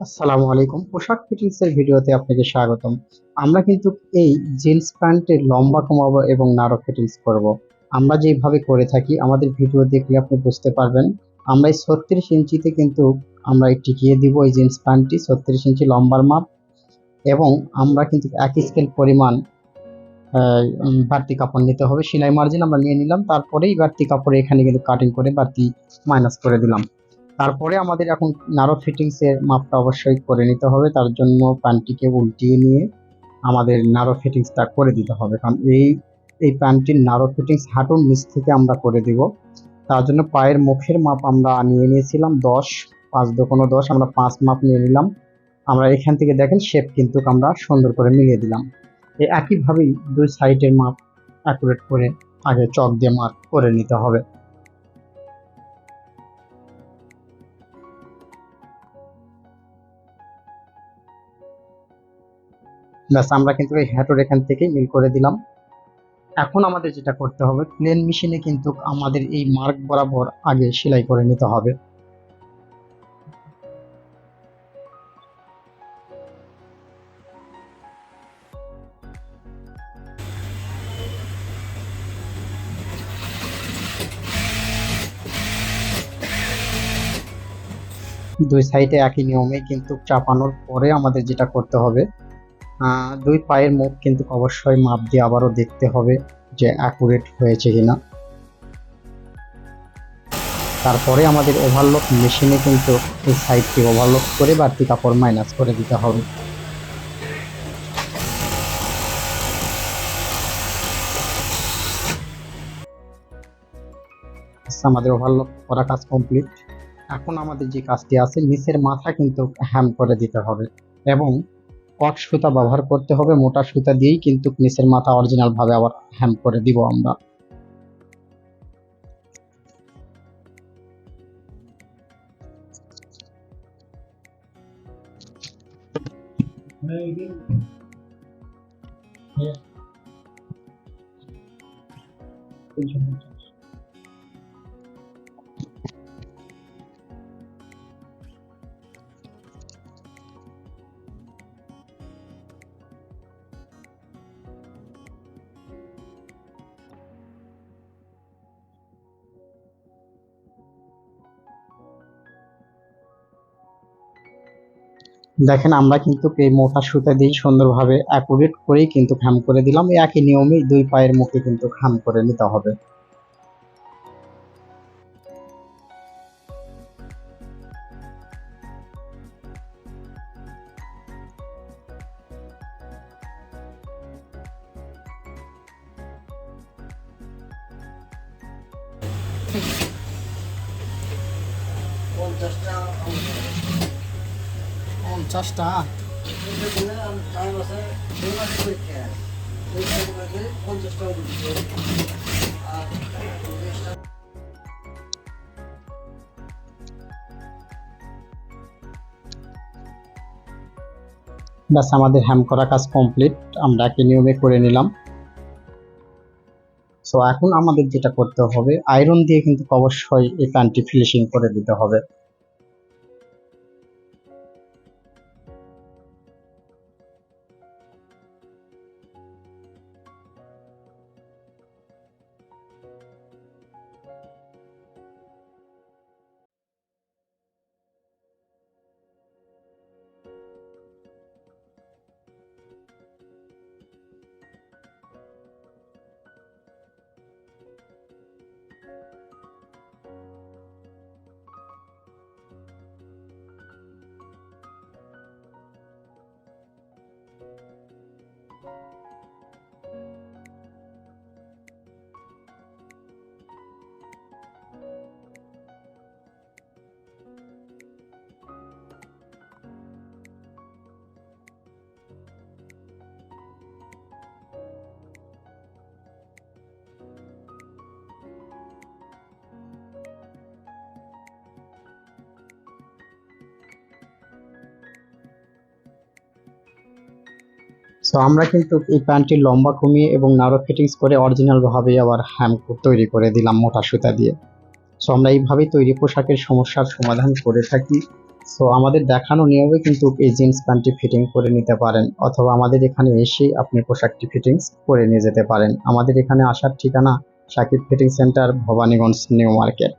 আসসালামু আলাইকুম। পোশাক ফিটিংস এর ভিডিওতে আপনাকে স্বাগতম। আমরা কিন্তু এই জিন্স প্যান্টের লম্বা কমাবো এবং নারো ফিটিংস করব। আমরা যেভাবে করে থাকি, আমাদের ভিডিও দেখলে আপনি বুঝতে পারবেন। আমরা এই ছত্রিশ ইঞ্চিতে কিন্তু আমরা টিকিয়ে দিব এই জিন্স প্যান্টটি, ছত্রিশ ইঞ্চি লম্বার মাপ। এবং আমরা কিন্তু এক স্কেল পরিমাণ বাড়তি কাপড় নিতে হবে। সেলাই মার্জিন আমরা নিয়ে নিলাম। তারপরেই বাড়তি কাপড় এখানে কিন্তু কাটিং করে বাড়তি মাইনাস করে দিলাম। তারপরে আমাদের এখন নারো ফিটিংস এর মাপটা অবশ্যই করে নিতে হবে। তার জন্য প্যান্টটিকে উল্টিয়ে নিয়ে আমাদের নারো ফিটিংসটা করে দিতে হবে। কারণ এই এই প্যান্টটির নারো ফিটিংস হাঁটুর নিচ থেকে আমরা করে দিব। তার জন্য পায়ের মুখের মাপ আমরা নিয়ে নিয়েছিলাম দশ, পাঁচ দোকানো দশ, আমরা পাঁচ মাপ নিয়ে নিলাম। আমরা এখান থেকে দেখেন শেপ কিন্তু আমরা সুন্দর করে মিলিয়ে দিলাম। এই একইভাবেই দুই সাইডের মাপ অ্যাকুরেট করে আগে চক দিয়ে মার্ক করে নিতে হবে। ব্যাস, আমরা কিন্তু এই হ্যাটোর এখান থেকে মিল করে দিলাম। এখন আমাদের যেটা করতে হবে প্লেন মেশিনে কিন্তু আমাদের এই মার্ক বরাবর আগে সেলাই করে নিতে হবে। দুই সাইডে একই নিয়মে কিন্তু চাপানোর পরে আমাদের যেটা করতে হবে দুই পায়ের মুখ কিন্তু অবশ্যই মাপ দিয়ে আবারও দেখতে হবে যে অ্যাকুরেট হয়েছে কিনা। তারপরে আমাদের ওভারলক মেশিনে কিন্তু এই সাইডটি ওভারলক করে বাড়তি কাপড় মাইনাস করে দিতে হবে। আমাদের ওভারলক করা কাজ কমপ্লিট এখন আমাদের যে কাজটি আছে, নিচের মাথা কিন্তু হ্যাম করে দিতে হবে এবং কট সুতা ব্যবহার করতে হবে, মোটা সুতা দিয়েই কিন্তু নিচের মাথা অরিজিনাল ভাবে আবার হ্যাম করে দিব আমরা। দেখেন, আমরা কিন্তু এই মোটা সুতা দিয়ে সুন্দরভাবে অ্যাকুরেট করেই কিন্তু হ্যাম করে দিলাম। একই নিয়মেই দুই পায়ের মুখে কিন্তু খাম করে নিতে হবে। পঞ্চাশটা ব্যাস, আমাদের হ্যাম করা কাজ কমপ্লিট আমরা একই নিয়মে করে নিলাম। সো এখন আমাদের যেটা করতে হবে আয়রন দিয়ে কিন্তু অবশ্যই এই প্যান্টটি ফিনিশিং করে দিতে হবে। সো আমরা কিন্তু এই প্যান্টটির লম্বা কমিয়ে এবং নারো ফিটিংস করে অরিজিনাল ভাবে আবার হ্যাম তৈরি করে দিলাম মোটা সুতা দিয়ে। সো আমরা এইভাবেই তৈরি পোশাকের সমস্যার সমাধান করে থাকি। সো আমাদের দেখানো নিয়মে কিন্তু এই জিন্স প্যান্টটি ফিটিং করে নিতে পারেন অথবা আমাদের এখানে এসেই আপনি পোশাকটি ফিটিংস করে নিয়ে যেতে পারেন। আমাদের এখানে আসার ঠিকানা Sakib fitting centre Bhabaniganj, new market.